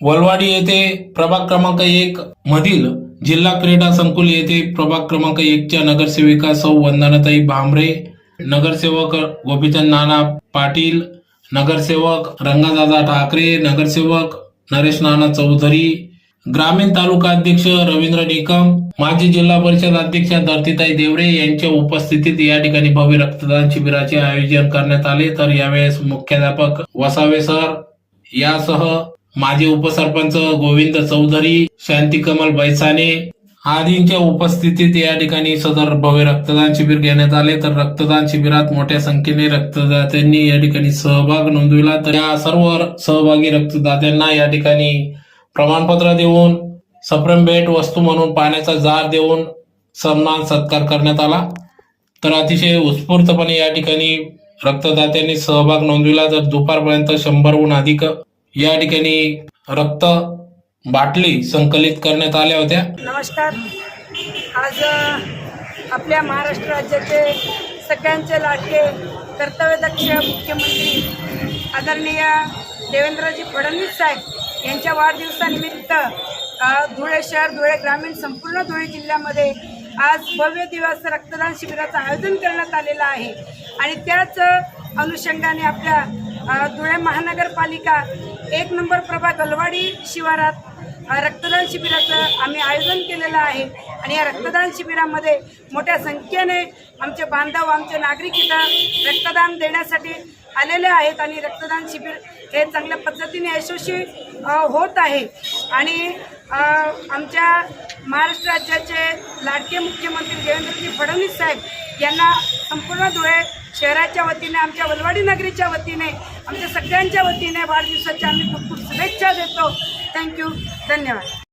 वलवाडी येथे प्रभाग क्रमांक एक मधील जिल्हा क्रीडा संकुल येथे प्रभाग क्रमांक एकच्या नगरसेविका सौ वंदनाताई भांबरे नगरसेवक गोपीचंद नाना पाटील नगरसेवक रंगादादा ठाकरे नगरसेवक नरेश नाना चौधरी ग्रामीण तालुका अध्यक्ष रवींद्र निकम माजी जिल्हा परिषद अध्यक्षा धरतीताई देवरे यांच्या उपस्थितीत या ठिकाणी भव्य रक्तदान शिबिराचे आयोजन करण्यात आले. तर यावेळेस मुख्याध्यापक वसावे सर यासह माजी उपसरपंच गोविंद चौधरी शांती कमल बैसाने आदींच्या उपस्थितीत या ठिकाणी सदर भव्य रक्तदान शिबिर घेण्यात आले. तर रक्तदान शिबिरात मोठ्या संख्येने रक्तदात्यांनी या ठिकाणी सहभाग नोंदविला. तर या सर्व सहभागी रक्तदात्यांना या ठिकाणी प्रमाणपत्र देऊन सप्रम भेट वस्तू म्हणून पाण्याचा जार देऊन सन्मान सत्कार करण्यात आला. तर अतिशय उत्स्फूर्तपणे या ठिकाणी रक्तदात्यांनी सहभाग नोंदविला. तर दुपारपर्यंत शंभरहून अधिक या ठिकाणी रक्त बाटली संकलित करण्यात आल्या होत्या. नमस्कार. आज आपल्या महाराष्ट्र राज्याचे सगळ्यांचे लाडके कर्तव्यदक्ष मुख्यमंत्री आदरणीय देवेंद्रजी फडणवीस साहेब यांच्या वाढदिवसानिमित्त धुळे शहर धुळे ग्रामीण संपूर्ण धुळे जिल्ह्यामध्ये आज भव्य दिवस रक्तदान शिबिराचं आयोजन करण्यात आलेलं आहे. आणि त्याच अनुषंगाने आपल्या धुळे महानगरपालिका एक नंबर प्रभा गलवाडी शिवारात रक्तदान शिबिराचं आम्ही आयोजन केलेलं आहे. आणि या रक्तदान शिबिरामध्ये मोठ्या संख्येने आमचे बांधव आमचे नागरिक इथं रक्तदान देण्यासाठी आलेले आहेत आणि रक्तदान शिबिर हे चांगल्या पद्धतीने यशस्वी होत आहे. आणि आमच्या महाराष्ट्र राज्याचे लाडके मुख्यमंत्री देवेंद्रजी फडणवीस साहेब यांना संपूर्ण धुळे शहराच्या वतीने आमच्या वलवाडी नगरीच्या वतीने आमच्या सगळ्यांच्या वतीने वाढदिवसाच्या आम्ही खूप खूप शुभेच्छा देतो. थँक्यू धन्यवाद.